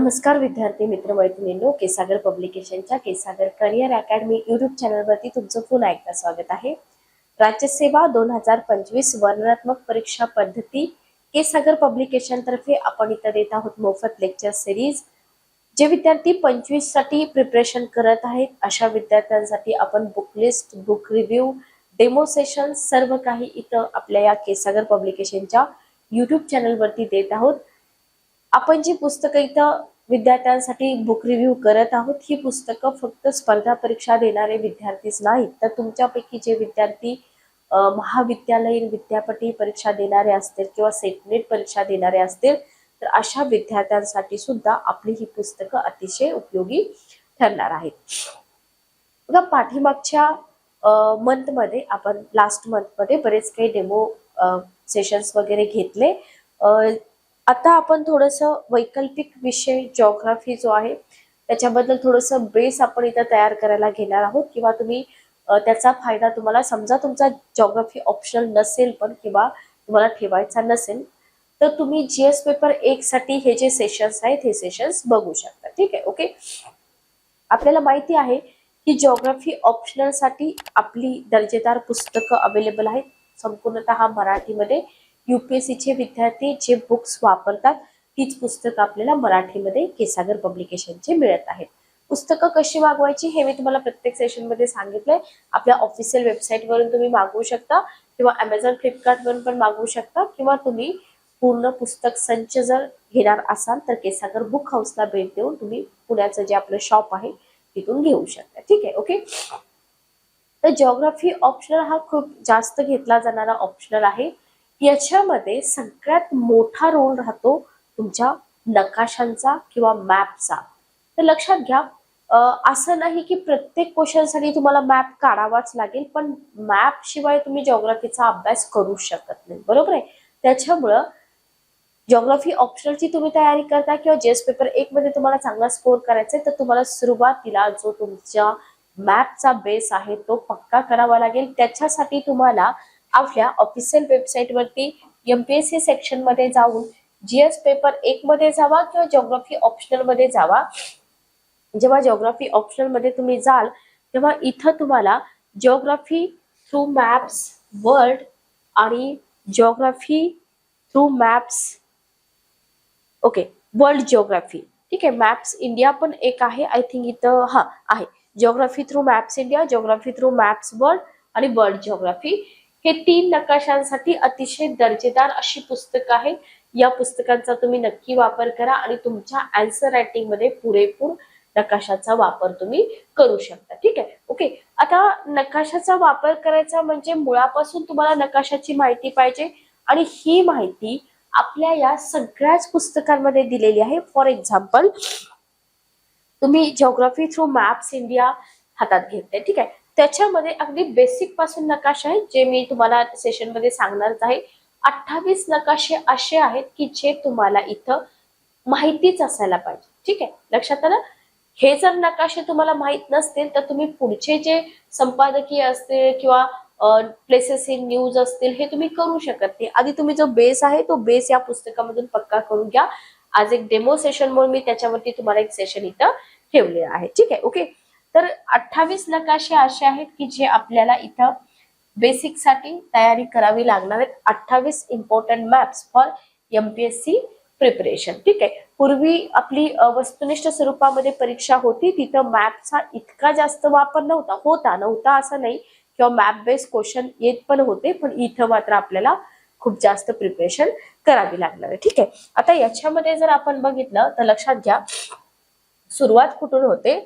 नमस्कार विद्यार्थी मित्र मैत्रिणींनो केसागर पब्लिकेशनच्या केसागर करिअर अकॅडमी युट्यूब चॅनलवरती तुमचं पुन्हा एकदा स्वागत आहे. राज्यसेवा दोन हजार पंचवीस वर्णनात्मक परीक्षा पद्धती केसागर पब्लिकेशन तर्फे आपण इथं देत आहोत मोफत लेक्चर सिरीज जे विद्यार्थी पंचवीससाठी प्रिपरेशन करत आहेत अशा विद्यार्थ्यांसाठी आपण book list book review demo session सर्व काही इथं आपल्या या केसागर पब्लिकेशनच्या युट्यूब चॅनलवरती देत आहोत. आपण जी पुस्तकं इथं विद्यार्थ्यांसाठी बुक रिव्ह्यू करत आहोत ही पुस्तकं फक्त स्पर्धा परीक्षा देणारे विद्यार्थीच नाहीत. तर तुमच्यापैकी जे विद्यार्थी महाविद्यालयीन विद्यापीठ परीक्षा देणारे असतील किंवा सेटनेट परीक्षा देणारे असतील तर अशा विद्यार्थ्यांसाठी सुद्धा आपली ही पुस्तकं अतिशय उपयोगी ठरणार आहेत. बघा पाठीमागच्या मंथमध्ये आपण लास्ट मंथमध्ये बरेच काही डेमो सेशन्स वगैरे घेतले. आता आपण थोडंसं वैकल्पिक विषय जॉग्राफी जो आहे त्याच्याबद्दल थोडंसं बेस आपण इथं तयार करायला घेणार आहोत. किंवा तुम्ही त्याचा फायदा तुम्हाला समजा तुमचा जॉग्राफी ऑप्शनल नसेल पण किंवा तुम्हाला ठेवायचा नसेल तर तुम्ही जी एस पेपर एक साठी हे जे सेशन्स आहेत हे सेशन्स बघू शकता. ठीक आहे? ओके आपल्याला माहिती आहे की जॉग्राफी ऑप्शनलसाठी आपली दर्जेदार पुस्तकं अवेलेबल आहेत. संपूर्णतः मराठीमध्ये. युपीएससीचे विद्यार्थी जे बुक्स वापरतात तीच पुस्तकं आपल्याला मराठीमध्ये केसागर पब्लिकेशनचे मिळत आहेत. पुस्तकं कशी मागवायची हे मी तुम्हाला प्रत्येक सेशनमध्ये सांगितलंय. आपल्या ऑफिशियल वेबसाईटवरून तुम्ही मागवू शकता किंवा अमेझॉन फ्लिपकार्टवरून पण मागवू शकता किंवा तुम्ही पूर्ण पुस्तक संच जर घेणार असाल तर केसागर बुक हाऊसला भेट देऊन तुम्ही पुण्याचं जे आपलं शॉप आहे तिथून घेऊ शकता. ठीक आहे ओके तर जॉग्राफी ऑप्शनल हा खूप जास्त घेतला जाणारा ऑप्शनल आहे. याच्यामध्ये सगळ्यात मोठा रोल राहतो तुमच्या नकाशांचा किंवा मॅपचा तर लक्षात घ्या असं नाही की प्रत्येक क्वेश्चनसाठी तुम्हाला मॅप काढावाच लागेल पण मॅप शिवाय तुम्ही जॉग्राफीचा अभ्यास करू शकत नाही. बरोबर आहे? त्याच्यामुळं जॉग्राफी ऑप्शनलची तुम्ही तयारी करता किंवा जेस पेपर एक मध्ये तुम्हाला चांगला स्कोर करायचा आहे तर तुम्हाला सुरुवातीला जो तुमच्या मॅपचा बेस आहे तो पक्का करावा लागेल. त्याच्यासाठी तुम्हाला आपल्या ऑफिशियल वेबसाईटवरती एमपीएससी सेक्शनमध्ये जाऊन जीएस पेपर एक मध्ये जावा किंवा जॉग्राफी ऑप्शनलमध्ये जावा. जेव्हा जॉग्राफी ऑप्शनलमध्ये तुम्ही जाल तेव्हा इथं तुम्हाला जॉग्राफी थ्रू मॅप्स वर्ल्ड आणि geography through maps okay world geography ठीक आहे मॅप्स इंडिया पण एक आहे आय थिंक इथं हा आहे. Geography through maps India geography through maps world आणि वर्ल्ड ज्योग्राफी हे तीन नकाशांसाठी अतिशय दर्जेदार अशी पुस्तक आहे. या पुस्तकांचा तुम्ही नक्की वापर करा आणि तुमच्या अँसर रायटिंगमध्ये पुरेपूर नकाशाचा वापर तुम्ही करू शकता. ठीक आहे? ओके आता नकाशाचा वापर करायचा म्हणजे मुळापासून तुम्हाला नकाशाची माहिती पाहिजे आणि ही माहिती आपल्या या सगळ्याच पुस्तकांमध्ये दिलेली आहे. फॉर एक्झाम्पल तुम्ही जिओग्राफी थ्रू मॅप्स इंडिया हातात घेतले ठीक आहे? त्याच्यामध्ये अगदी बेसिकपासून नकाशे आहेत जे मी तुम्हाला सेशनमध्ये सांगणारच आहे. अठ्ठावीस नकाशे असे आहेत की जे तुम्हाला इथं माहितीच असायला पाहिजे. ठीक आहे? लक्षात आलं? हे जर नकाशे तुम्हाला माहीत नसतील तर तुम्ही पुढचे जे संपादकीय असतील किंवा प्लेसेस इन न्यूज असतील हे तुम्ही करू शकत नाही. आधी तुम्ही जो बेस आहे तो बेस या पुस्तकामधून पक्का करून घ्या. आज एक डेमो सेशन म्हणून मी त्याच्यावरती तुम्हाला एक सेशन इथं ठेवले आहे. ठीक आहे? ओके तर अठ्ठावीस नकाशे असे आहेत की जे आपल्याला इथं बेसिकसाठी तयारी करावी लागणार आहेत. अठ्ठावीस important maps for MPSC preparation ठीक आहे. पूर्वी आपली वस्तुनिष्ठ स्वरूपामध्ये परीक्षा होती. तिथं मॅपचा इतका जास्त वापर नव्हता. होता नव्हता असं नाही. किंवा मॅप बेस्ड क्वेश्चन येत पण होते. पण इथं मात्र आपल्याला खूप जास्त प्रिपरेशन करावी लागणार आहे. ठीक आहे. आता याच्यामध्ये जर आपण बघितलं तर लक्षात घ्या. सुरुवात कुठून होते?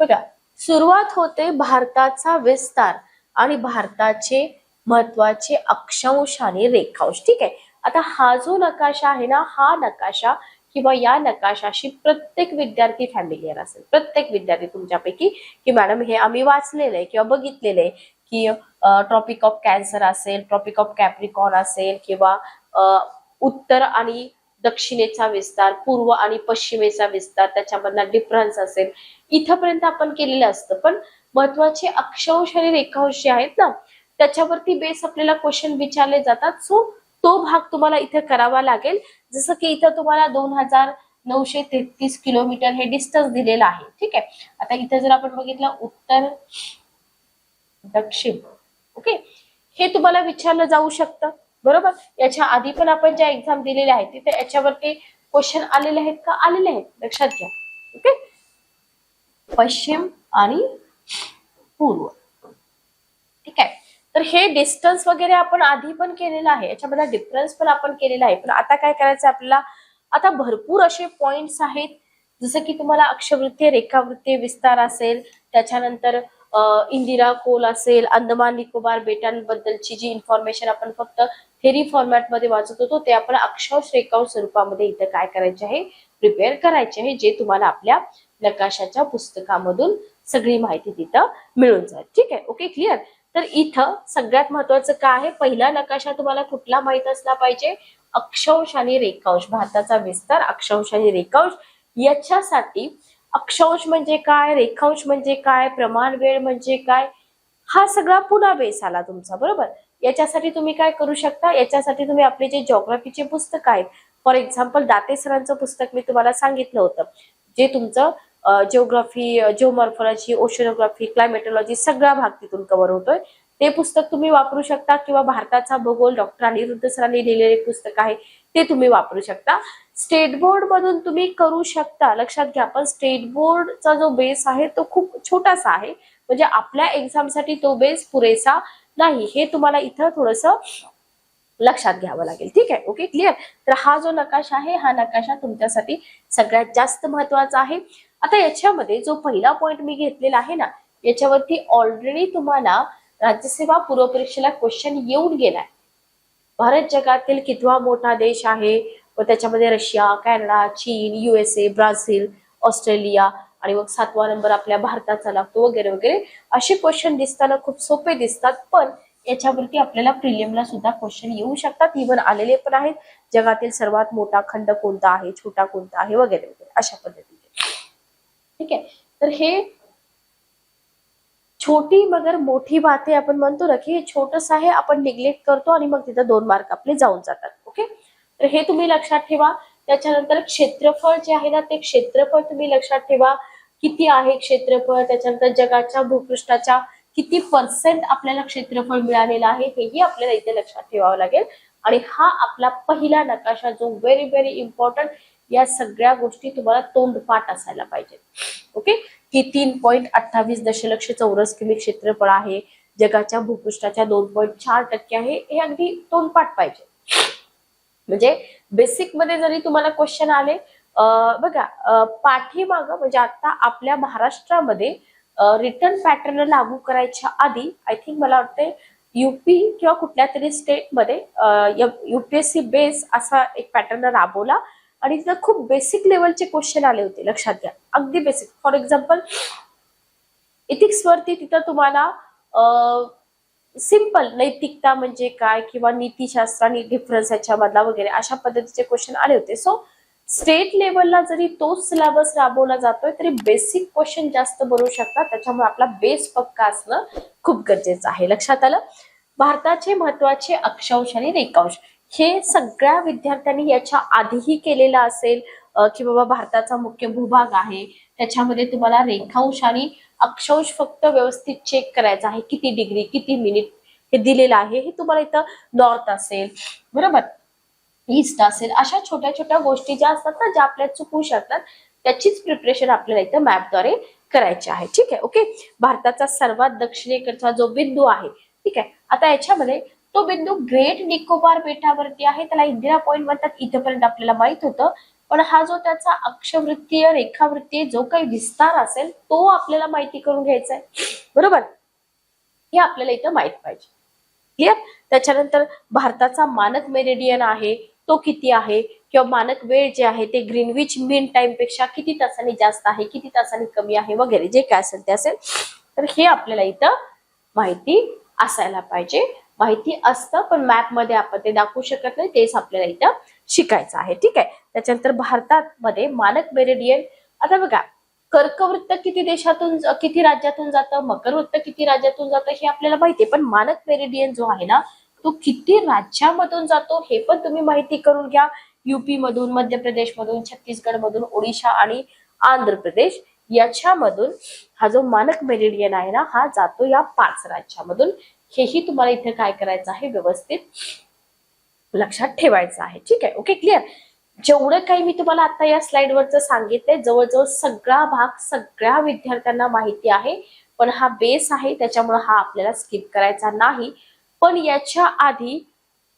बघा. सुरुवात होते भारताचा विस्तार आणि भारताचे महत्त्वाचे अक्षांश आणि रेखांश. ठीक आहे? आता हा जो नकाशा आहे ना हा नकाशा किंवा या नकाशाशी प्रत्येक विद्यार्थी फॅमिलियर असेल. प्रत्येक विद्यार्थी तुमच्यापैकी की मॅडम हे आम्ही वाचलेलं आहे किंवा बघितलेलं आहे की ट्रॉपिक ऑफ कॅन्सर असेल ट्रॉपिक ऑफ कॅप्रिकॉन असेल किंवा उत्तर आणि दक्षिणेचा विस्तार पूर्व आणि पश्चिमेचा विस्तार त्याच्यामधला डिफरन्स असेल. इथपर्यंत आपण केलेलं असतं. पण महत्त्वाचे अक्षांश आणि रेखांश जे आहेत ना त्याच्यावरती बेस आपल्याला क्वेश्चन विचारले जातात. सो तो भाग तुम्हाला इथे करावा लागेल. जसं की इथं तुम्हाला दोन हजार नऊशे तेहतीस किलोमीटर हे डिस्टन्स दिलेलं आहे. ठीक आहे? आता इथे जर आपण बघितलं उत्तर दक्षिण. ओके हे तुम्हाला विचारलं जाऊ शकतं. बरोबर? याच्या आधी पण आपण ज्या एक्झाम दिलेल्या आहेत तिथे याच्यावरती क्वेश्चन आलेले आहेत का? आलेले आहेत. लक्षात घ्या. ओके पश्चिम आणि पूर्व. ठीक आहे? तर हे डिस्टन्स वगैरे आपण आधी पण केलेलं आहे. याच्यामध्ये डिफरन्स पण आपण केलेला आहे. पण आता काय करायचं आपल्याला? आता भरपूर असे पॉइंट्स आहेत. जसं की तुम्हाला अक्षवृत्ती रेखावृत्ती विस्तार असेल. त्याच्यानंतर इंदिरा कोल असेल अंदमान निकोबार बेटांबद्दलची जी इन्फॉर्मेशन आपण फक्त थेरी फॉर्मॅटमध्ये वाचत होतो ते आपण अक्षांश रेखांश स्वरूपामध्ये इथं काय करायचे आहे प्रिपेअर करायचे आहे जे तुम्हाला आपल्या नकाशाच्या पुस्तकामधून सगळी माहिती तिथं मिळून जाईल. ठीक आहे? ओके क्लिअर तर इथं सगळ्यात महत्वाचं काय आहे? पहिला नकाशा तुम्हाला कुठला माहीत असला पाहिजे? अक्षांश आणि रेखांश भारताचा विस्तार अक्षांश आणि रेखांश. याच्यासाठी अक्षांश म्हणजे काय रेखांश म्हणजे काय प्रमाण वेळ म्हणजे काय हा सगळा पुन्हा बेस आला तुमचा बरोबर? याच्यासाठी तुम्ही काय करू शकता? याच्यासाठी तुम्ही आपले जे जॉग्राफीचे पुस्तक आहेत फॉर एक्झाम्पल दाते सरांचं पुस्तक मी तुम्हाला सांगितलं होतं. जे तुमचं जिओग्राफी जिओमॉर्फॉलॉजी ओशनोग्राफी क्लायमेटॉलॉजी सगळा भाग तिथून कव्हर होतोय. ते पुस्तक तुम्ही वापरू शकता किंवा भारताचा भूगोल डॉक्टर अनिरुद्ध सरांनी लिहिलेले पुस्तक आहे ते तुम्ही वापरू शकता. स्टेट बोर्ड मधून तुम्ही करू शकता. लक्षात घ्या पण स्टेट बोर्डचा जो बेस आहे तो खूप छोटासा आहे. म्हणजे आपल्या एक्झामसाठी तो बेस पुरेसा नाही. हे तुम्हाला इथं थोडस लक्षात घ्यावं लागेल. ठीक आहे? ओके? क्लिअर? तर हा जो नकाशा आहे हा नकाशा तुमच्यासाठी सगळ्यात जास्त महत्त्वाचा आहे. आता याच्यामध्ये जो पहिला पॉइंट मी घेतलेला आहे ना याच्यावरती ऑलरेडी तुम्हाला राज्यसेवा पूर्व परीक्षेला क्वेश्चन येऊन गेलाय. भारत जगातील कितवा मोठा देश आहे? व त्याच्यामध्ये रशिया कॅनडा चीन युएसए ब्राझील ऑस्ट्रेलिया आणि मग सातवा नंबर आपल्या भारताचा लागतो वगैरे वगैरे. असे क्वेश्चन दिसताना खूप सोपे दिसतात पण याच्यावरती आपल्याला प्रिलियमला सुद्धा क्वेश्चन येऊ शकतात. इव्हन आलेले पण आहेत. जगातील सर्वात मोठा खंड कोणता आहे? छोटा कोणता आहे? वगैरे वगैरे. अशा पद्धतीने ठीक आहे? तर हे छोटी मगर मोठी बात आहे आपण म्हणतो ना की हे छोटस आहे आपण निग्लेक्ट करतो आणि मग तिथं दोन मार्क आपले जाऊन जातात. ओके तर हे तुम्ही लक्षात ठेवा. त्याच्यानंतर क्षेत्रफळ जे आहे ना ते क्षेत्रफळ तुम्ही लक्षात ठेवा. किती आहे क्षेत्रफळ? त्याच्यानंतर जगाच्या भूपृष्ठाच्या किती पर्सेंट आपल्याला क्षेत्रफळ मिळालेलं आहे हेही आपल्याला इथे लक्षात ठेवावं लागेल. आणि हा आपला पहिला नकाशा जो व्हेरी व्हेरी इम्पॉर्टंट या सगळ्या गोष्टी तुम्हाला तोंडपाठ असायला पाहिजेत. ओके की तीन पॉईंट अठ्ठावीस दशलक्ष चौरस किमी क्षेत्रफळ आहे. जगाच्या भूपृष्ठाच्या दोन पॉईंट चार टक्के आहे. हे अगदी तोंडपाठ पाहिजे. म्हणजे बेसिकमध्ये जरी तुम्हाला क्वेश्चन आले बघा पाठीमाग पाठीमागं म्हणजे आता आपल्या महाराष्ट्रामध्ये रिटर्न पॅटर्न लागू करायच्या आधी आय थिंक मला वाटते युपी किंवा कुठल्या तरी स्टेटमध्ये युपीएससी बेस असा एक पॅटर्न राबवला. आणि तिथं खूप बेसिक लेवलचे क्वेश्चन आले होते लक्षात घ्या. अगदी बेसिक फॉर एक्झाम्पल इथिक्स वरती तिथं तुम्हाला सिंपल नैतिकता म्हणजे काय किंवा नीतीशास्त्र आणि डिफरन्स याच्यामधला वगैरे अशा पद्धतीचे क्वेश्चन आले होते. सो स्टेट लेवलला जरी तोच सिलेबस राबवला जातोय तरी बेसिक क्वेश्चन जास्त बनवू शकतात. त्याच्यामुळे आपला बेस पक्का असणं खूप गरजेचं आहे. लक्षात आलं? भारताचे महत्त्वाचे अक्षांश आणि रेखांश. हे सगळ्या विद्यार्थ्यांनी याच्या आधीही केलेलं असेल की बाबा भारताचा मुख्य भूभाग आहे. त्याच्यामध्ये तुम्हाला रेखांश आणि अक्षांश फक्त व्यवस्थित चेक करायचा आहे. किती डिग्री किती मिनिट हे दिलेलं आहे. हे तुम्हाला इथं नॉर्थ असेल बरोबर? ईस्ट असेल अशा छोट्या छोट्या गोष्टी ज्या असतात ना ज्या आपल्याला चुकू शकतात त्याचीच प्रिपरेशन आपल्याला इथं मॅपद्वारे करायची आहे. ठीक आहे? ओके भारताचा सर्वात दक्षिणेकडचा जो बिंदू आहे ठीक आहे? आता याच्यामध्ये तो बिंदू ग्रेट निकोबार बेटावरती आहे. त्याला इंदिरा पॉईंट म्हणतात. इथपर्यंत आपल्याला माहीत होतं. पण हा जो त्याचा अक्षवृत्तीय रेखावृत्तीय जो काही विस्तार असेल तो आपल्याला माहिती करून घ्यायचा आहे. बरोबर? हे आपल्याला इथं माहीत पाहिजे. क्लिअर त्याच्यानंतर भारताचा मानक मेरिडियन आहे तो किती आहे? किंवा मानक वेळ जे आहे ते ग्रीनविच मीन टाइमपेक्षा किती तासांनी जास्त आहे किती तासांनी कमी आहे वगैरे जे काय असेल ते असेल. तर हे आपल्याला इथं माहिती असायला पाहिजे. माहिती असतं पण मॅपमध्ये आपण ते दाखवू शकत नाही तेच आपल्याला इथं शिकायचं आहे. ठीक आहे? त्याच्यानंतर भारतात मध्ये मानक मेरिडियन आता बघा कर्कवृत्त किती देशातून किती राज्यातून जातं मकर वृत्त किती राज्यातून जातं हे आपल्याला माहिती पण मानक मेरिडियन जो आहे ना तो किती राज्यामधून जातो हे पण तुम्ही माहिती करून घ्या. युपी मधून मध्य प्रदेश मधून छत्तीसगड मधून ओडिशा आणि आंध्र प्रदेश याच्यामधून हा जो मानक मेरिडियन आहे ना हा जातो या पाच राज्यामधून. हेही तुम्हाला इथे काय करायचं आहे व्यवस्थित लक्षात ठेवायचं आहे. ठीक आहे? ओके? क्लिअर जेवढं काही मी तुम्हाला आता या स्लाइडवरचं सांगितलंय जवळजवळ सगळा भाग सगळ्या विद्यार्थ्यांना माहिती आहे पण हा बेस आहे त्याच्यामुळे हा आपल्याला स्किप करायचा नाही. पण याच्या आधी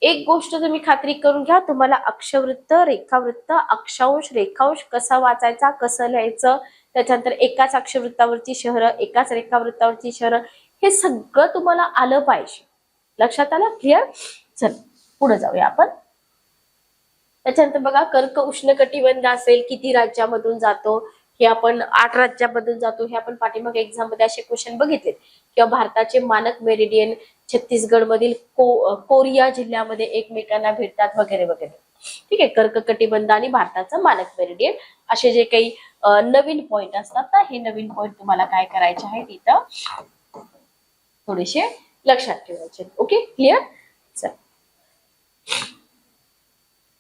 एक गोष्ट तुम्ही खात्री करून घ्या तुम्हाला अक्षवृत्त रेखावृत्त अक्षांश रेखांश कसा वाचायचा कसं लिहायचं त्याच्यानंतर एकाच अक्षवृत्तावरची शहरं एकाच रेखावृत्तावरची शहरं हे सगळं तुम्हाला आलं पाहिजे. लक्षात आलं? क्लिअर चल पुढे जाऊया आपण. त्याच्यानंतर बघा कर्क उष्ण कटिबंध असेल किती राज्यामधून जातो हे आपण आठ राज्यामधून जातो हे आपण पाठीमाग एक्झाममध्ये असे क्वेश्चन बघितले किंवा भारताचे मानक मेरिडियन छत्तीसगड मधील को कोरिया जिल्ह्यामध्ये एकमेकांना भेटतात वगैरे वगैरे. ठीक आहे कर्क कटिबंध आणि भारताचं मानक मेरिडियन. असे जे काही नवीन पॉइंट असतात ना हे नवीन पॉइंट तुम्हाला काय करायचे आहेत इथं? थोडेसे लक्षात ठेवायचे ओके क्लिअर चल.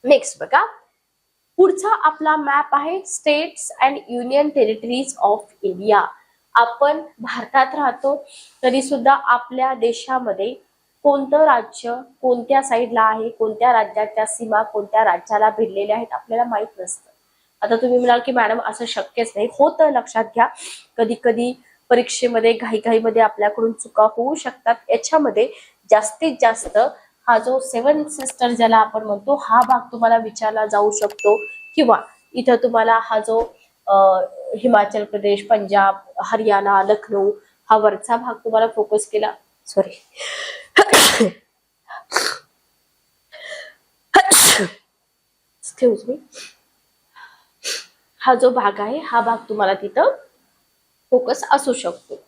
नेक्स्ट बघा. पुढचा आपला मॅप आहे states and union territories of India आपण भारतात राहतो तरी सुद्धा आपल्या देशामध्ये कोणतं राज्य कोणत्या साईडला आहे कोणत्या राज्याच्या सीमा कोणत्या राज्याला भिडलेल्या आहेत आपल्याला माहीत नसतं. आता तुम्ही म्हणाल की मॅडम असं शक्यच नाही. होतं लक्षात घ्या. कधी कधी परीक्षेमध्ये घाईघाईमध्ये आपल्याकडून चुका होऊ शकतात. याच्यामध्ये जास्तीत जास्त हा जो सेवन सिस्टर ज्याला आपण म्हणतो हा भाग तुम्हाला विचारला जाऊ शकतो. किंवा इथं तुम्हाला हा जो हिमाचल प्रदेश पंजाब हरियाणा लखनौ हा वरचा भाग तुम्हाला फोकस केला. सॉरी एक्सक्यूज मी हा जो भाग आहे हा भाग तुम्हाला तिथं फोकस असू शकतो.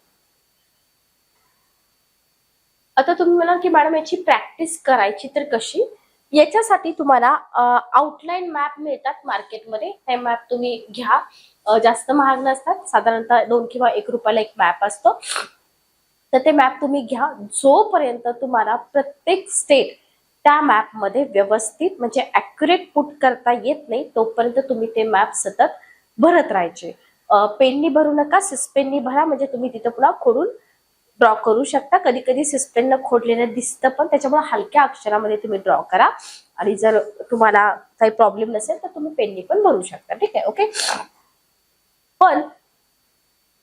आता तुम्ही म्हणाल की मॅडम याची प्रॅक्टिस करायची तर कशी? याच्यासाठी तुम्हाला आउटलाईन मॅप मिळतात मार्केटमध्ये. हे मॅप तुम्ही घ्या. जास्त महाग नसतात. साधारणतः दोन किंवा एक रुपयाला एक मॅप असतो. तर ते मॅप तुम्ही घ्या. जोपर्यंत तुम्हाला प्रत्येक स्टेट त्या मॅपमध्ये व्यवस्थित म्हणजे अॅक्युरेट पुट करता येत नाही तोपर्यंत तुम्ही ते मॅप सतत भरत राहायचे. पेननी भरू नका सिस्पेननी भरा म्हणजे तुम्ही तिथं पुन्हा खोडून ड्रॉ करू शकता. कधी कधी सिस्पेननं खोडलेलं दिसतं पण त्याच्यामुळे हलक्या अक्षरामध्ये तुम्ही ड्रॉ करा. आणि जर तुम्हाला काही प्रॉब्लेम नसेल तर तुम्ही पेननी पण भरू शकता. ठीक आहे ओके पण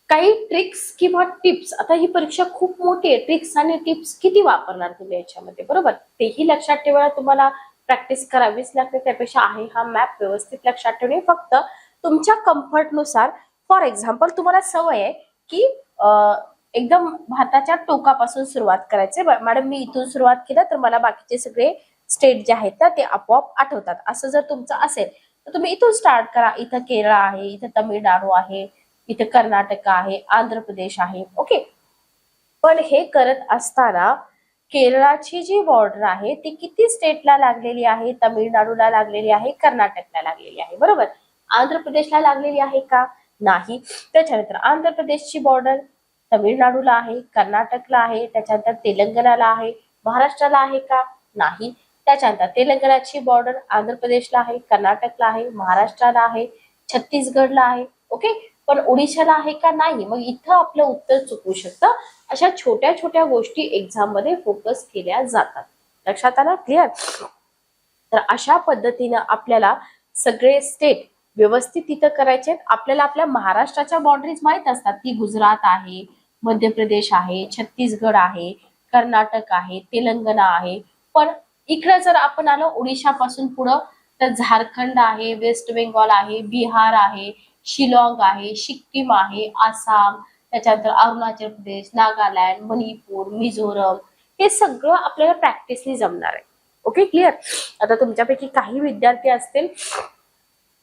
काही ट्रिक्स किंवा टिप्स आता ही परीक्षा खूप मोठी आहे. ट्रिक्स आणि टिप्स किती वापरणार तुम्ही याच्यामध्ये? बरोबर? तेही लक्षात ठेवायला तुम्हाला प्रॅक्टिस करावीच लागते. त्यापेक्षा आहे हा मॅप व्यवस्थित लक्षात ठेवणे. फक्त तुमच्या कम्फर्टनुसार फॉर एक्झाम्पल तुम्हाला सवय आहे की एकदम भारताच्या टोकापासून सुरुवात करायची. मॅडम मी इथून सुरुवात केलं तर मला बाकीचे सगळे स्टेट जे आहेत ना ते आपोआप आठवतात. असं जर तुमचं असेल तर तुम्ही इथून स्टार्ट करा. इथं केरळ आहे इथं तमिळनाडू आहे इथं कर्नाटक आहे आंध्र प्रदेश आहे. ओके? पण हे करत असताना केरळाची जी बॉर्डर आहे ती किती स्टेटला लागलेली आहे? तमिळनाडूला लागलेली आहे कर्नाटकला लागलेली आहे. बरोबर? आंध्र प्रदेशला लागलेली आहे का? नाही. त्याच्यानंतर आंध्र प्रदेशची बॉर्डर तमिळनाडूला आहे कर्नाटकला आहे त्याच्यानंतर तेलंगणाला आहे. महाराष्ट्राला आहे का? नाही. त्याच्यानंतर तेलंगणाची बॉर्डर आंध्र प्रदेशला आहे कर्नाटकला आहे महाराष्ट्राला आहे छत्तीसगडला आहे. ओके पण ओडिशाला आहे का नाही? मग इथं आपलं उत्तर चुकू शकतं. अशा छोट्या छोट्या गोष्टी एक्झाममध्ये फोकस केल्या जातात. लक्षात आला? क्लिअर तर अशा पद्धतीनं आपल्याला सगळे स्टेट व्यवस्थित तिथं करायचे आहेत. आपल्याला आपल्या महाराष्ट्राच्या बाउंड्रीज माहीत असतात की गुजरात आहे मध्य प्रदेश आहे छत्तीसगड आहे कर्नाटक आहे तेलंगणा आहे. पण इकडे जर आपण आलो ओडिशापासून पुढं तर झारखंड आहे वेस्ट बेंगॉल आहे बिहार आहे शिलाँग आहे सिक्कीम आहे आसाम त्याच्यानंतर अरुणाचल प्रदेश नागालँड मणिपूर मिझोरम हे सगळं आपल्याला प्रॅक्टिसनी जमणार आहे. ओके क्लिअर आता तुमच्यापैकी काही विद्यार्थी असतील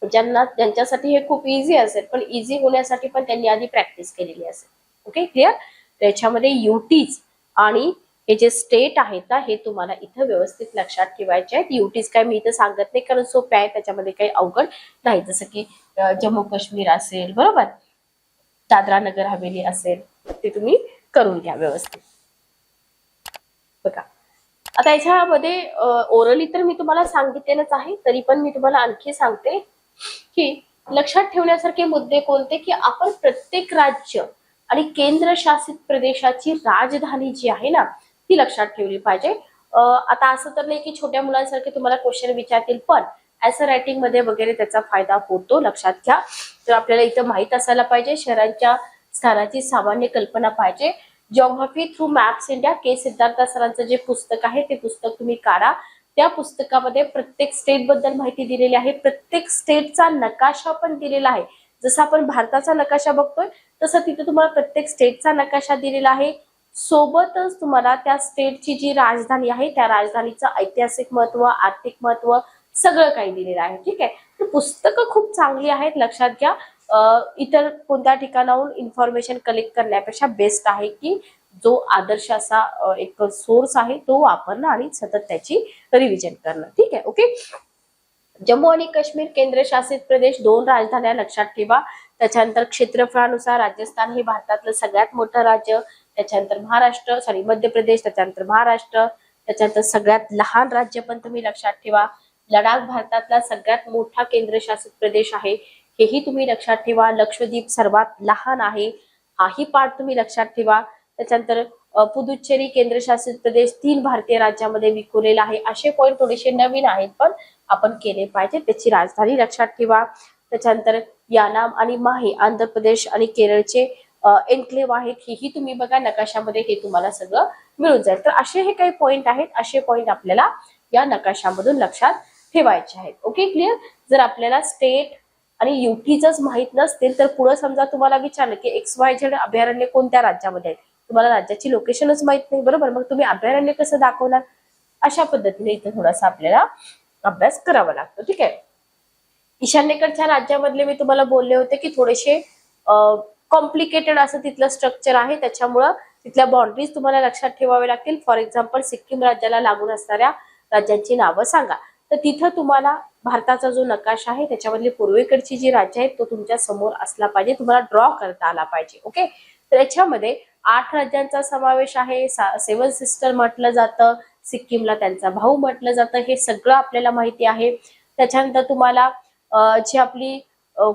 ज्यांना त्यांच्यासाठी हे खूप इझी असेल पण इझी होण्यासाठी पण त्यांनी आधी प्रॅक्टिस केलेली असेल. ओके क्लिअर त्याच्यामध्ये युटीज आणि हे जे स्टेट आहेत ना हे तुम्हाला इथं व्यवस्थित लक्षात ठेवायचे आहेत. युटीज काय मी इथं सांगत नाही कारण सोप्या आहे त्याच्यामध्ये काही अवघड नाही. जसं की जम्मू काश्मीर असेल बरोबर? दादरा नगर हवेली असेल ते तुम्ही करून घ्या व्यवस्थित. बघा. आता याच्यामध्ये ओरली तर मी तुम्हाला सांगितलेलंच आहे तरी पण मी तुम्हाला आणखी सांगते की लक्षात ठेवण्यासारखे मुद्दे कोणते की आपण प्रत्येक राज्य आणि केंद्रशासित प्रदेशाची राजधानी जी आहे ना ती लक्षात ठेवली पाहिजे. आता असं तर नाही की छोट्या मुलांसारखे तुम्हाला क्वेश्चन विचारतील पण ऍसर रायटिंगमध्ये वगैरे त्याचा फायदा होतो लक्षात घ्या. तर आपल्याला इथं माहीत असायला पाहिजे शहरांच्या स्थानाची सामान्य कल्पना पाहिजे. Geography through maps India K Siddharth सरांचं जे पुस्तक आहे ते पुस्तक तुम्ही काढा. त्या पुस्तकामध्ये प्रत्येक स्टेटबद्दल माहिती दिलेली आहे. प्रत्येक स्टेटचा नकाशा पण दिलेला आहे. जसं आपण भारताचा नकाशा बघतोय तसं तिथे तुम्हाला प्रत्येक स्टेटचा नकाशा दिलेला आहे. सोबतच तुम्हाला त्या स्टेटची जी राजधानी आहे त्या राजधानीचं ऐतिहासिक महत्त्व आर्थिक महत्त्व सगळं काही दिलेलं आहे. ठीक आहे? तर पुस्तकं खूप चांगली आहेत लक्षात घ्या. इतर कोणत्या ठिकाणाहून इन्फॉर्मेशन कलेक्ट करण्यापेक्षा बेस्ट आहे की जो आदर्श असा एक सोर्स आहे तो वापरणं आणि सतत त्याची रिव्हिजन करणं. ठीक आहे? ओके जम्मू आणि काश्मीर केंद्रशासित प्रदेश दोन राजधान्या लक्षात ठेवा. त्याच्यानंतर क्षेत्रफळानुसार राजस्थान हे भारतातलं सगळ्यात मोठं राज्य त्याच्यानंतर महाराष्ट्र सॉरी मध्य प्रदेश त्याच्यानंतर महाराष्ट्र त्याच्यानंतर सगळ्यात लहान राज्य पण तुम्ही लक्षात ठेवा. लडाख भारतातला सगळ्यात मोठा केंद्रशासित प्रदेश आहे हेही तुम्ही लक्षात ठेवा. लक्षद्वीप सर्वात लहान आहे हाही पार्ट तुम्ही लक्षात ठेवा. त्याच्यानंतर पुदुच्चेरी केंद्रशासित प्रदेश तीन भारतीय राज्यामध्ये विखुरलेला आहे. असे पॉईंट थोडेसे नवीन आहेत पण आपण केले पाहिजे. त्याची राजधानी लक्षात ठेवा. त्याच्यानंतर यानाम आणि माही आंध्र प्रदेश आणि केरळचे एन्क्लेव्ह आहेत. हेही तुम्ही बघा. नकाशामध्ये हे तुम्हाला सगळं मिळून जाईल. तर असे हे काही पॉईंट आहेत. असे पॉईंट आपल्याला या नकाशामधून लक्षात ठेवायचे आहेत. ओके क्लिअर जर आपल्याला स्टेट आणि युटीच माहीत नसतील तर पुढे समजा तुम्हाला विचारलं की एक्स वाय झेड अभयारण्य कोणत्या राज्यामध्ये आहे तुम्हाला राज्याची लोकेशनच माहीत नाही. बरोबर? मग तुम्ही अभयारण्य कसं दाखवणार? अशा पद्धतीने इथे थोडासा आपल्याला अभ्यास करावा लागतो ठीक आहे? ईशान्येकडच्या राज्यामधले मी तुम्हाला बोलले होते की थोडेसे कॉम्प्लिकेटेड असं तिथलं स्ट्रक्चर आहे त्याच्यामुळं तिथल्या बाउंड्रीज तुम्हाला लक्षात ठेवावे लागतील. फॉर एक्झाम्पल सिक्कीम राज्याला लागून असणाऱ्या राज्यांची नावं सांगा. तर तिथं तुम्हाला भारताचा जो नकाशा आहे त्याच्यामधली पूर्वेकडची जी राज्य आहेत तो तुमच्यासमोर असला पाहिजे तुम्हाला ड्रॉ करता आला पाहिजे ओके? तर याच्यामध्ये आठ राज्यांचा समावेश आहे सेवन सिस्टर म्हटलं जातं सिक्कीमला त्यांचा भाऊ म्हटलं जातं. हे सगळं आपल्याला माहिती आहे. त्याच्यानंतर तुम्हाला जी आपली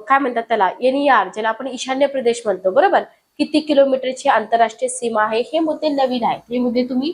काय म्हणतात त्याला एनईआर ज्याला आपण ईशान्य प्रदेश म्हणतो बरोबर? किती किलोमीटरची आंतरराष्ट्रीय सीमा आहे हे मुद्दे नवीन आहेत. हे मुद्दे तुम्ही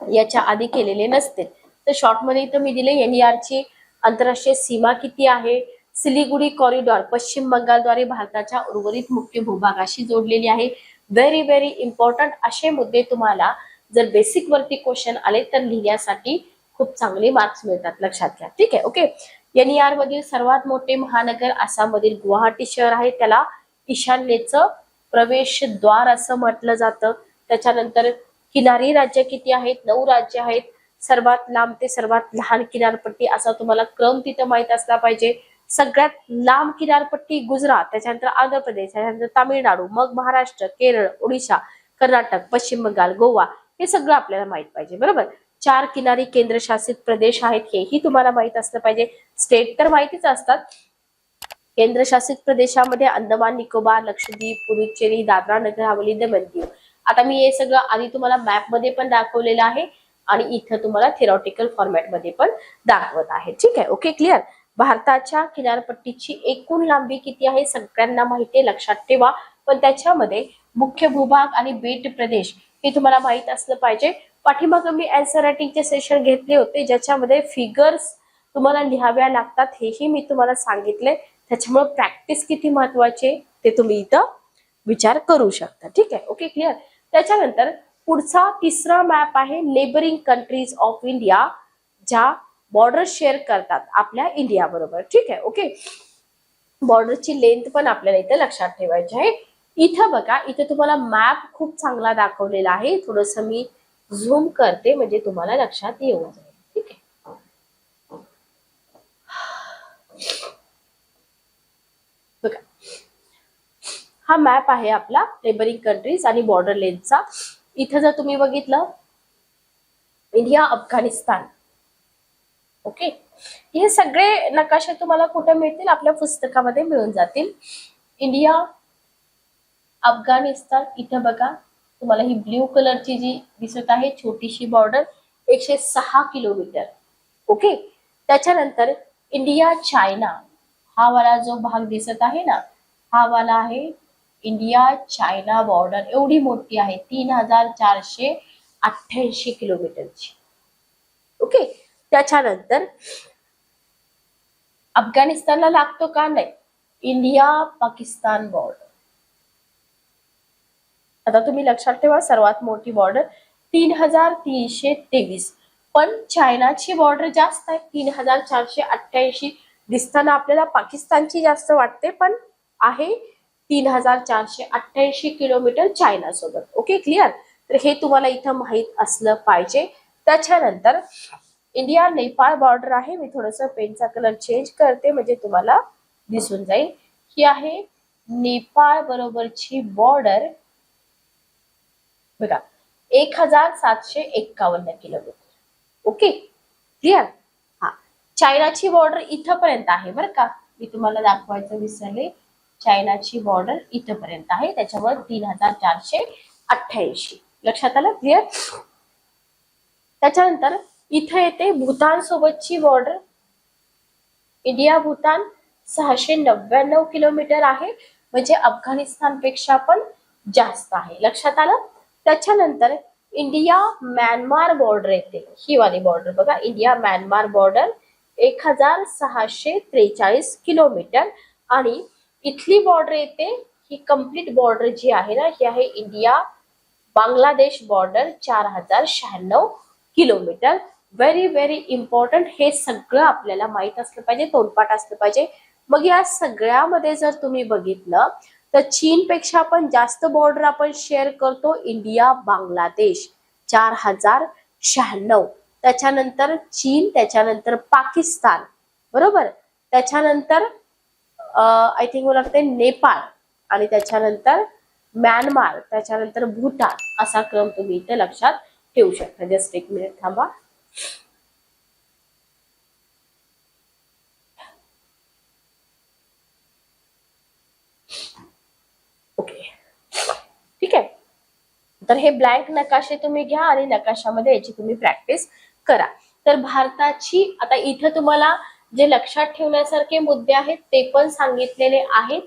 याच्या आधी केलेले नसतील. तर शॉर्टमध्ये इथं मी दिले एनईआरची आंतरराष्ट्रीय सीमा किती आहे? सिलिगुडी कॉरिडॉर पश्चिम बंगालद्वारे भारताच्या उर्वरित मुख्य भूभागाशी जोडलेली आहे. व्हेरी व्हेरी इम्पॉर्टंट असे मुद्दे तुम्हाला जर बेसिक वरती क्वेश्चन आले तर लिहिण्यासाठी खूप चांगले मार्क्स मिळतात लक्षात घ्या. ठीक आहे? ओके आर मधील सर्वात मोठे महानगर आसाममधील गुवाहाटी शहर आहे. त्याला ईशान्येचं प्रवेशद्वार असं म्हटलं जातं. त्याच्यानंतर किनारी राज्य किती आहेत? नऊ राज्य आहेत. सर्वात लांब ते सर्वात लहान किनारपट्टी असा तुम्हाला क्रम तिथं माहीत असला पाहिजे. सगळ्यात लांब किनारपट्टी गुजरात त्याच्यानंतर आंध्र प्रदेश त्याच्यानंतर तामिळनाडू मग महाराष्ट्र केरळ ओडिशा कर्नाटक पश्चिम बंगाल गोवा हे सगळं आपल्याला माहीत पाहिजे बरोबर? चार किनारी केंद्रशासित प्रदेश आहेत हेही तुम्हाला माहीत असलं पाहिजे. स्टेट तर माहितीच असतात. केंद्रशासित प्रदेशामध्ये अंदमान निकोबार लक्षद्वीप पुदुच्चेरी दादरा नगर हवेली दमन दीव आता मी हे सगळं आधी तुम्हाला मॅपमध्ये पण दाखवलेलं आहे आणि इथं तुम्हाला थेरॉटिकल फॉर्मॅटमध्ये पण दाखवत आहे. ठीक आहे? ओके क्लिअर भारताच्या किनारपट्टीची एकूण लांबी किती आहे? सगळ्यांना माहिती आहे लक्षात ठेवा. पण त्याच्यामध्ये मुख्य भूभाग आणि बेट प्रदेश हे तुम्हाला माहीत असलं पाहिजे. पाठीमागं मी अँसर रायटिंगचे सेशन घेतले होते ज्याच्यामध्ये फिगर्स तुम्हाला लिहाव्या लागतात हेही मी तुम्हाला सांगितले. त्याच्यामुळे प्रॅक्टिस किती महत्वाची ते तुम्ही इथं विचार करू शकता. ठीक आहे? ओके क्लिअर त्याच्यानंतर पुढचा तिसरा मॅप आहे नेबरिंग कंट्रीज ऑफ इंडिया ज्या बॉर्डर शेअर करतात आपल्या इंडिया बरोबर. ठीक आहे? ओके बॉर्डरची लेंथ पण आपल्याला इथे लक्षात ठेवायची आहे. इथं बघा इथे तुम्हाला मॅप खूप चांगला दाखवलेला आहे. थोडस मी झूम करते म्हणजे तुम्हाला लक्षात येऊन जाईल. ठीक आहे? बघा. हा मॅप आहे आपला नेबरिंग कंट्रीज आणि बॉर्डर लेनचा इथं जर तुम्ही बघितलं इंडिया अफगाणिस्तान ओके हे सगळे नकाशे तुम्हाला कुठे मिळतील? आपल्या पुस्तकामध्ये मिळून जातील. इंडिया अफगाणिस्तान इथं बघा तुम्हाला ही ब्ल्यू कलरची जी दिसत आहे छोटीशी बॉर्डर एकशे सहा किलोमीटर ओके त्याच्यानंतर इंडिया चायना हा वाला जो भाग दिसत आहे ना हा वाला आहे इंडिया चायना बॉर्डर एवढी मोठी आहे तीन हजार चारशे अठ्ठ्याऐंशी किलोमीटरची ओके त्याच्यानंतर अफगाणिस्तानला लागतो का नाही? इंडिया पाकिस्तान बॉर्डर आता तुम्ही लक्षात ठेवा सर्वात मोठी बॉर्डर तीन हजार तीनशे तेवीस. पण चायनाची बॉर्डर जास्त आहे तीन हजार चारशे अठ्ठ्याऐंशी. दिसताना आपल्याला पाकिस्तानची जास्त वाटते पण आहे तीन हजार चारशे अठ्ठ्याऐंशी किलोमीटर चायना सोबत ओके क्लिअर तर हे तुम्हाला इथं माहीत असलं पाहिजे. त्याच्यानंतर इंडिया नेपाळ बॉर्डर आहे. मी थोडस पेनचा कलर चेंज करते म्हणजे तुम्हाला दिसून जाईल. ही आहे नेपाळ बरोबरची बॉर्डर बघा एक हजार सातशे एक्कावन्न किलोमीटर. ओके क्लिअर हा. चायनाची बॉर्डर इथपर्यंत आहे बरं का? मी तुम्हाला दाखवायचं विसरले. चायनाची बॉर्डर इथपर्यंत आहे. त्याच्यावर तीन हजार चारशे अठ्ठ्याऐंशी. लक्षात आलं? क्लिअर त्याच्यानंतर इथं येते भूतान सोबतची बॉर्डर इंडिया भूतान सहाशे नव्याण्णव किलोमीटर आहे. म्हणजे अफगाणिस्तानपेक्षा पण जास्त आहे. लक्षात आलं? त्याच्यानंतर इंडिया म्यानमार बॉर्डर येते. ही वाली बॉर्डर बघा. इंडिया म्यानमार बॉर्डर एक हजार सहाशे त्रेचाळीस किलोमीटर आणि इथली बॉर्डर येते. ही कंप्लीट बॉर्डर जी आहे ना ही आहे इंडिया बांगलादेश बॉर्डर चार हजार शहाण्णव किलोमीटर. व्हेरी व्हेरी इम्पॉर्टंट हे सगळं आपल्याला माहीत असलं पाहिजे तोंडपाठ असलं पाहिजे. मग या सगळ्यामध्ये जर तुम्ही बघितलं तर चीनपेक्षा पण जास्त बॉर्डर आपण शेअर करतो इंडिया बांगलादेश. चार हजार शहाण्णव. त्याच्यानंतर चीन त्याच्यानंतर पाकिस्तान. बरोबर? त्याच्यानंतर आय थिंक मला वाटते नेपाळ आणि त्याच्यानंतर म्यानमार त्याच्यानंतर भूटान असा क्रम तुम्ही इथे लक्षात ठेवू शकता. जस्ट एक मिनिट थांबा ओके ठीक आहे तर हे ब्लँक नकाशे तुम्ही घ्या आणि नकाशामध्ये याची तुम्ही प्रॅक्टिस करा. तर भारताची आता इथं तुम्हाला जे लक्षात ठेवण्यासारखे मुद्दे आहेत ते पण सांगितलेले आहेत.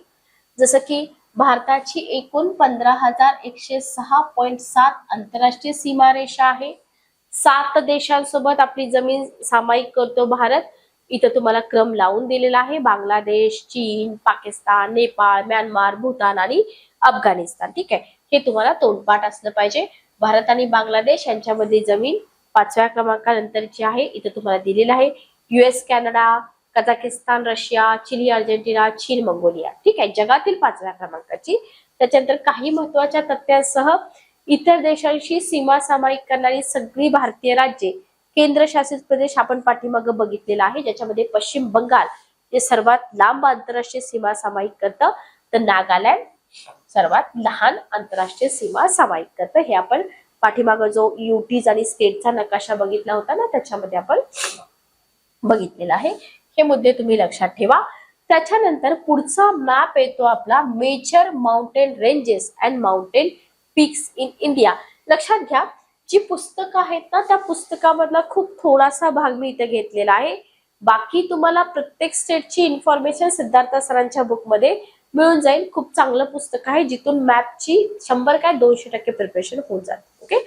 जसं की भारताची एकूण पंधरा हजार एकशे सहा पॉईंट सात आंतरराष्ट्रीय सीमारेषा आहे. सात देशांसोबत आपली जमीन सामायिक करतो भारत. इथं तुम्हाला क्रम लावून दिलेला आहे. बांगलादेश चीन पाकिस्तान नेपाळ म्यानमार भूतान आणि अफगाणिस्तान. ठीक आहे? हे तुम्हाला तोंडपाठ असलं पाहिजे. भारत आणि बांगलादेश यांच्यामध्ये जमीन पाचव्या क्रमांकानंतरची आहे. इथं तुम्हाला दिलेलं आहे. US Canada Kazakhstan Russia Chile Argentina चीन मंगोलिया. ठीक आहे? जगातील पाचव्या क्रमांकाची. त्याच्यानंतर काही महत्त्वाच्या तथ्यांसह इतर देशांशी सीमा सामायिक करणारी सगळी भारतीय राज्ये केंद्रशासित प्रदेश आपण पाठीमागं बघितलेला आहे. ज्याच्यामध्ये पश्चिम बंगाल जे सर्वात लांब आंतरराष्ट्रीय सीमा सामायिक करतं. तर नागालँड सर्वात लहान आंतरराष्ट्रीय सीमा सामायिक करतं. हे आपण पाठीमागं जो युटीज आणि स्टेटचा नकाशा बघितला होता ना त्याच्यामध्ये आपण बघितलेला आहे. हे मुद्दे तुम्ही लक्षात ठेवा. त्याच्यानंतर पुढचा मॅप येतो आपला major mountain ranges and mountain peaks in India लक्षात घ्या जी पुस्तकं आहेत ना त्या पुस्तकामधला खूप थोडासा भाग मी इथे घेतलेला आहे. बाकी तुम्हाला प्रत्येक स्टेटची इन्फॉर्मेशन सिद्धार्थ सरांच्या बुकमध्ये मिळून जाईल. खूप चांगलं पुस्तक आहे. जिथून मॅपची शंभर काय दोनशे टक्के प्रिपरेशन होऊन जाते okay?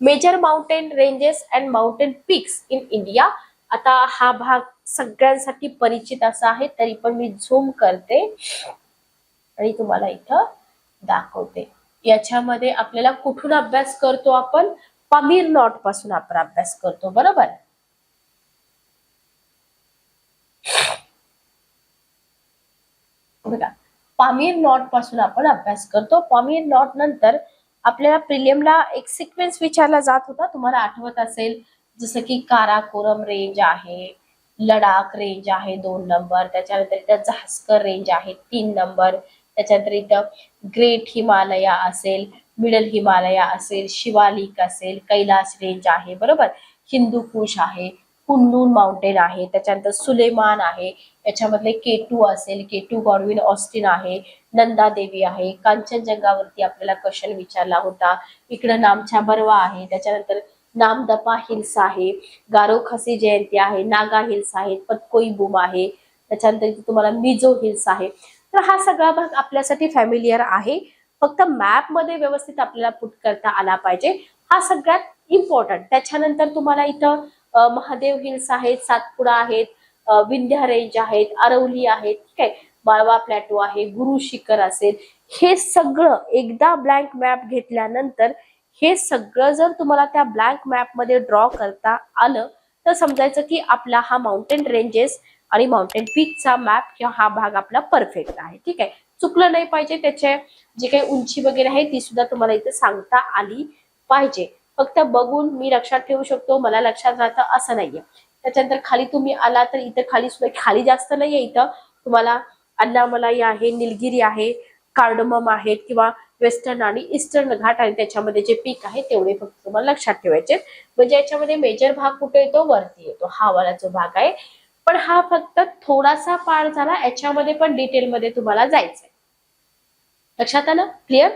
Major mountain ranges and mountain peaks in India आता हा भाग सगळ्यांसाठी परिचित असा आहे तरी पण मी झूम करते आणि तुम्हाला इथं दाखवते. याच्यामध्ये आपल्याला कुठून अभ्यास करतो आपण? पमीर नॉटपासून आपण अभ्यास करतो. बरोबर? हो बघा. पामीर नॉटपासून आपण अभ्यास करतो. पामीर नॉट नंतर आपल्याला प्रिलियमला एक सिक्वेन्स विचारला जात होता. तुम्हाला आठवत असेल जसं की काराकोरम रेंज आहे लडाख रेंज आहे दोन नंबर त्याच्यानंतर इथं झास्कर रेंज आहे तीन नंबर त्याच्यानंतर इथं ग्रेट हिमालया असेल मिडल हिमालया असेल शिवालिक असेल कैलास रेंज आहे बरोबर? हिंदू कुश आहे कुन्नून माउंटेन आहे त्याच्यानंतर सुलेमान आहे याच्यामधले के टू असेल के टू गॉडविन ऑस्टिन आहे नंदा देवी आहे कांचनजंगावरती आपल्याला क्वेश्चन विचारला होता. इकडं नामछा बरवा आहे त्याच्यानंतर नामदपा हिल्स आहे गारो खसी जयंती आहे नागा हिल्स आहेत पतकोई बूम आहे त्याच्यानंतर तुम्हाला मिझो हिल्स आहे. तर हा सगळा भाग आपल्यासाठी फॅमिलियर आहे. फक्त मॅपमध्ये व्यवस्थित आपल्याला पुट करता आला पाहिजे. हा सगळ्यात इम्पॉर्टंट त्याच्यानंतर तुम्हाला इथं महादेव हिल्स आहेत सातपुडा आहेत विंध्या रेंज आहेत अरवली आहेत ठीक आहे. बाळवा प्लॅटो आहे गुरु शिखर असेल. हे सगळं एकदा ब्लँक मॅप घेतल्यानंतर हे सगळं जर तुम्हाला त्या ब्लँक मॅपमध्ये ड्रॉ करता आलं तर समजायचं की आपला हा माउंटेन रेंजेस आणि माउंटेन पीकचा मॅप किंवा हा भाग आपला परफेक्ट आहे. ठीक आहे? चुकलं नाही पाहिजे त्याचे. जी काही उंची वगैरे आहे ती सुद्धा तुम्हाला इथे सांगता आली पाहिजे. फक्त बघून मी लक्षात ठेवू शकतो मला लक्षात राहतं असं नाहीये. त्याच्यानंतर खाली तुम्ही आला तर इथं खाली सुद्धा खाली जास्त नाहीये इथं. तुम्हाला अन्नामलाई आहे निलगिरी आहे कार्डमम आहेत किंवा वेस्टर्न आणि ईस्टर्न घाट आणि त्याच्यामध्ये जे पीक आहे तेवढे फक्त तुम्हाला लक्षात ठेवायचे म्हणजे याच्यामध्ये मेजर भाग कुठे येतो? वरती येतो. हा वाला जो भाग आहे. पण हा फक्त थोडासा पार झाला याच्यामध्ये पण डिटेलमध्ये तुम्हाला जायचंय. लक्षात आलं? क्लिअर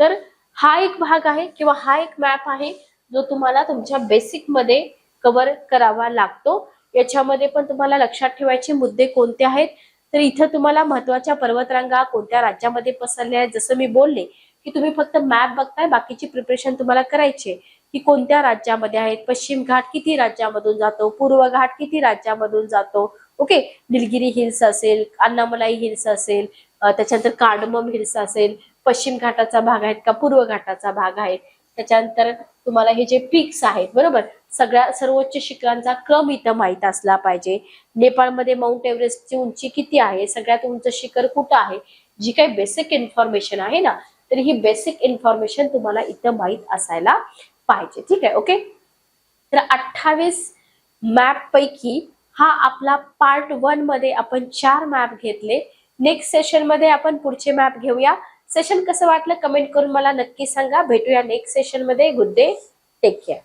तर हा एक भाग आहे किंवा हा एक मॅप आहे जो तुम्हाला तुमच्या बेसिकमध्ये कव्हर करावा लागतो. याच्यामध्ये पण तुम्हाला लक्षात ठेवायचे मुद्दे कोणते आहेत? तर इथं तुम्हाला महत्त्वाच्या पर्वतरांगा कोणत्या राज्यामध्ये पसरल्या आहेत? जसं मी बोलले की तुम्ही फक्त मॅप बघताय बाकीची प्रिपरेशन तुम्हाला करायची आहे. की कोणत्या राज्यामध्ये आहेत? पश्चिम घाट किती राज्यामधून जातो? पूर्व घाट किती राज्यामधून जातो? ओके निलगिरी हिल्स असेल अन्नामलाई हिल्स असेल त्याच्यानंतर कार्डमम हिल्स असेल पश्चिम घाटाचा भाग आहेत का? पूर्व घाटाचा भाग आहे. त्याच्यानंतर तुम्हाला हे जे पिक्स आहेत बरोबर? सगळ्या सर्वोच्च शिखरांचा क्रम इथं माहीत असला पाहिजे. नेपाळमध्ये माउंट एव्हरेस्टची उंची किती आहे? सगळ्यात उंच शिखर कुठं आहे? जी काही बेसिक इन्फॉर्मेशन आहे ना तर ही बेसिक इन्फॉर्मेशन तुम्हाला इथं माहीत असायला पाहिजे. ठीक आहे ओके तर अठ्ठावीस मॅप पैकी हा आपला पार्ट वनमध्ये आपण चार मॅप घेतले. नेक्स्ट सेशनमध्ये आपण पुढचे मॅप घेऊया. सेशन कसं वाटलं? कमेंट करून मला नक्की सांगा. भेटूया नेक्स्ट सेशनमध्ये. Good day take care